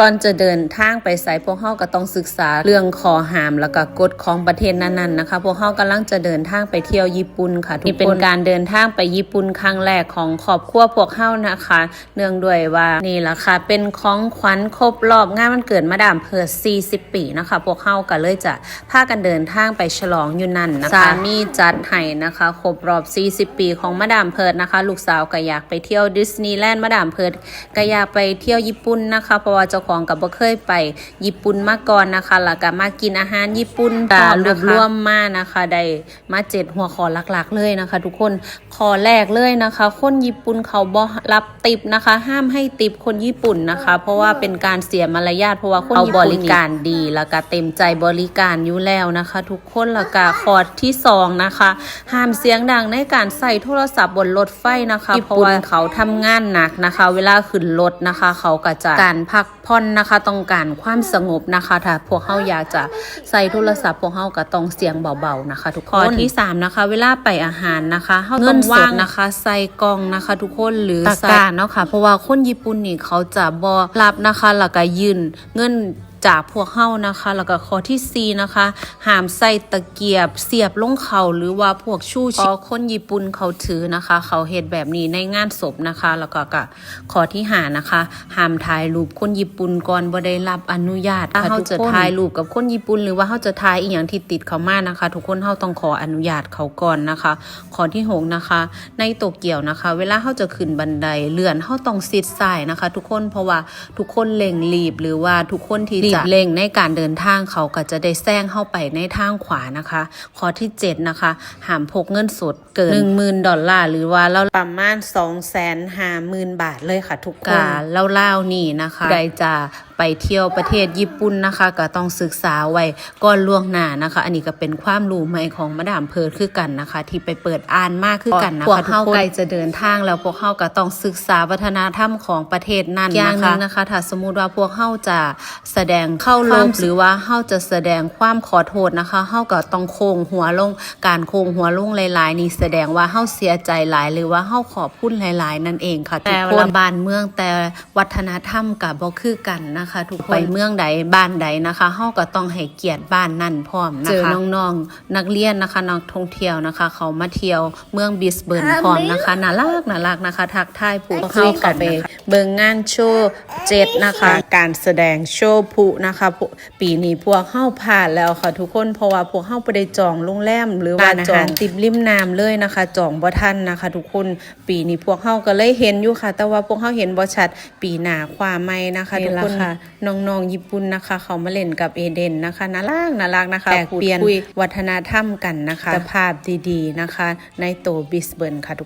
ก่อนจะเดินทางไปไสพวกเฮาก็ต้องศึกษาเรื่องขอหามแล้วก็กฎของประเทศนั้นๆนะคะ พวกเฮากำลังจะเดินทางไปเที่ยวญี่ปุ่นค่ะทุกคนนี่เป็นการเดินทางไปญี่ปุ่นครั้งแรกของครอบครัวพวกเฮานะคะ เนื่องด้วยว่านี่ล่ะค่ะเป็นของขวัญครบรอบงานวันเกิดมาดามเพิร์ด40 ปีนะคะ พวกเฮาก็เลยจะพากันเดินทางไปฉลองอยู่นั่นนะคะสามีจัดให้นะคะครบรอบ 40 ปีของมาดามเพิร์ดนะคะ ลูกสาวก็อยากไปเที่ยวดิสนีย์แลนด์มาดามเพิร์ดก็อยากไปเที่ยวญี่ปุ่นนะคะเพราะว่าเจ้าของกับบ่เคยไป ญี่ปุ่นมาก่อนนะคะแล้วก็มากินอาหารญี่ปุ่นก็รวบรวมมานะคะได้มาเจ็ดหัวข้อหลักๆ เลยนะคะ ทุกคนข้อแรกเลยนะคะ คนญี่ปุ่นเขาบ่รับติปนะคะ ห้ามให้ติปคนญี่ปุ่นนะคะ เพราะว่าเป็นการเสียมารยาทเพราะว่าคนญี่ปุ่นบริการดีแล้วก็เต็มใจบริการอยู่แล้วนะคะ ทุกคนแล้วก็ข้อที่สองนะคะ ห้ามเสียงดังในการใส่โทรศัพท์บนรถไฟนะคะเพราะว่าเขาทำงานหนักนะคะ เวลาขึ้นรถนะคะ เขาก็จะการพักผ่อนนะคะต้องการความสงบนะคะถ้าพวกเขาอยากจะใส่โทรศัพท์พวกเขาก็ต้องเสียงเบาๆนะคะทุกคนข้อที่สามนะคะ เวลาไปอาหารนะคะเขาต้องวางนะคะ ใส่กล่องนะคะ ทุกคนหรือตะกร้าเนาะค่ะเพราะว่าคนญี่ปุ่นนี่เขาจะบ่รับนะคะแล้วก็ยืนเงิน จากพวกเฮานะคะ แล้วก็ข้อที่4นะคะห้ามใส่ตะเกียบเสียบลงเขาหรือว่าพวกชูชีพคนญี่ปุ่นเขาถือนะคะ เขาเฮ็ดแบบนี้ในงานศพนะคะ แล้วก็ก็ข้อที่หานะคะห้ามถ่ายรูปคนญี่ปุ่นก่อนบ่ได้รับอนุญาตถ้าเฮาจะถ่ายรูปกับคนญี่ปุ่น หรือว่าเฮาจะถ่ายอีหยังที่ติดเขามานะคะ ทุกคนเฮาต้องขออนุญาตเขาก่อนนะคะ ข้อที่หกนะคะ ในโตเกียวนะคะ เวลาเฮาจะขึ้นบันไดเลื่อนเฮาต้องซิดซ้ายนะคะ ทุกคนเพราะว่าทุกคนเร่งรีบหรือว่าทุกคนที่จะเร่งในการเดินทางเขาก็จะได้แซงเข้าไปในทางขวานะคะ ข้อที่ 7 นะคะห้ามพกเงินสดเกิน 10,000 ดอลลาร์หรือว่าเราประมาณ 250,000 บาทเลยค่ะทุกคนเล่าๆนี่นะคะใครจะไปเที่ยวประเทศญี่ปุ่นนะคะ ก็ต้องศึกษาไว้ก่อนล่วงหน้านะคะ อันนี้ก็เป็นความรู้ใหม่ของมาดามเพิร์ดคือกันนะคะ ที่ไปเปิดอ่านมากคือกันนะคะพวกเขาไกลจะเดินทางแล้วพวกเขาก็ต้องศึกษาวัฒนธรรมของประเทศนั้นนะคะอย่างหนึงนะคะถ้าสมมุติว่าพวกเขาจะแสดงเข้าลบหรือว่าเขาจะแสดงความขอโทษนะคะเขาก็ต้องโค้งหัวลง การโค้งหัวลงหลาย ๆ นี่แสดงว่าเขาเสียใจหลายหรือว่าเขาขอบคุณหลาย ๆ นั่นเองค่ะทุกคนแต่บ้านเมืองแต่วัฒนธรรมกับบ่คือกันนะคะ ทุกคนไปเมืองใดบ้านใดนะคะเขาก็ต้องให้เกียรติบ้านนั่นพร้อมนะคะเจอน้อง ๆ นักเรียนนะคะนักท่องเที่ยวนะคะ เขามาเที่ยวเมืองบิสเบิร์นพร้อมนะคะน่ารักน่ารักนะคะ ทักทายผู้เข้ากันไปเบิ่งงานโชว์เจ็ดนะคะ การแสดงโชว์ผู้นะคะพวกปีนี้พวกเข้าผ่านแล้วค่ะทุกคนเพราะว่าพวกเข้าไปได้จองโรงแรมหรือว่าจองติบริมน้ำเลยนะคะ จองบ่ทันนะคะ ทุกคนปีนี้พวกเข้าก็เลยเห็นอยู่ค่ะ แต่ว่าพวกเข้าเห็นบ่ชัด ปีหน้าความไม่นะคะทุกคนค่ะน้องๆญี่ปุ่นนะคะ เขามาเล่นกับเอเดนนะคะน่ารักน่ารักนะคะแลกเปลี่ยนวัฒนธรรมกันนะคะสภาพดีๆนะคะ ในโตบิสเบิร์นค่ะทุก